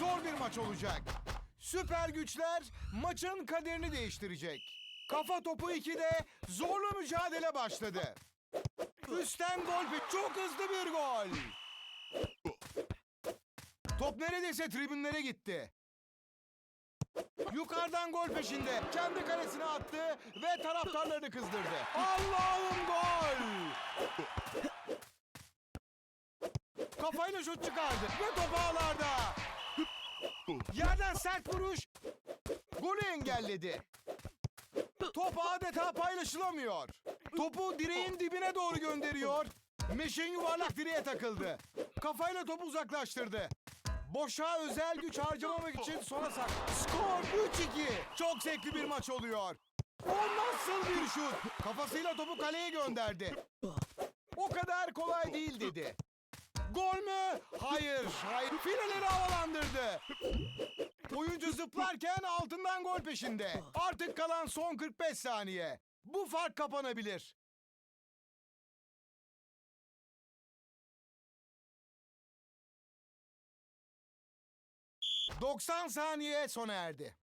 zor bir maç olacak. Süper güçler maçın kaderini değiştirecek. Kafa topu 2'de zorlu mücadele başladı. Üstten gol ve çok hızlı bir gol. Top neredeyse tribünlere gitti. Yukarıdan gol peşinde. Kendi kalesine attı ve taraftarlarını kızdırdı. Allah'ım gol! Kafayla şut çıkardı ve top ağlarda. Yerden sert vuruş. Golü engelledi. Top adeta paylaşılamıyor. Topu direğin dibine doğru gönderiyor. Meşin yuvarlak direğe takıldı. Kafayla topu uzaklaştırdı. Boşa özel güç harcamamak için sona sak. Skor 3-2. Çok zevkli bir maç oluyor. O nasıl bir şut? Kafasıyla topu kaleye gönderdi. O kadar kolay değil dedi. Gol mü? Hayır, hayır. Fileleri havalandırdı. Oyuncu zıplarken altından gol peşinde. Artık kalan son 45 saniye. Bu fark kapanabilir. ...90 saniye sona erdi.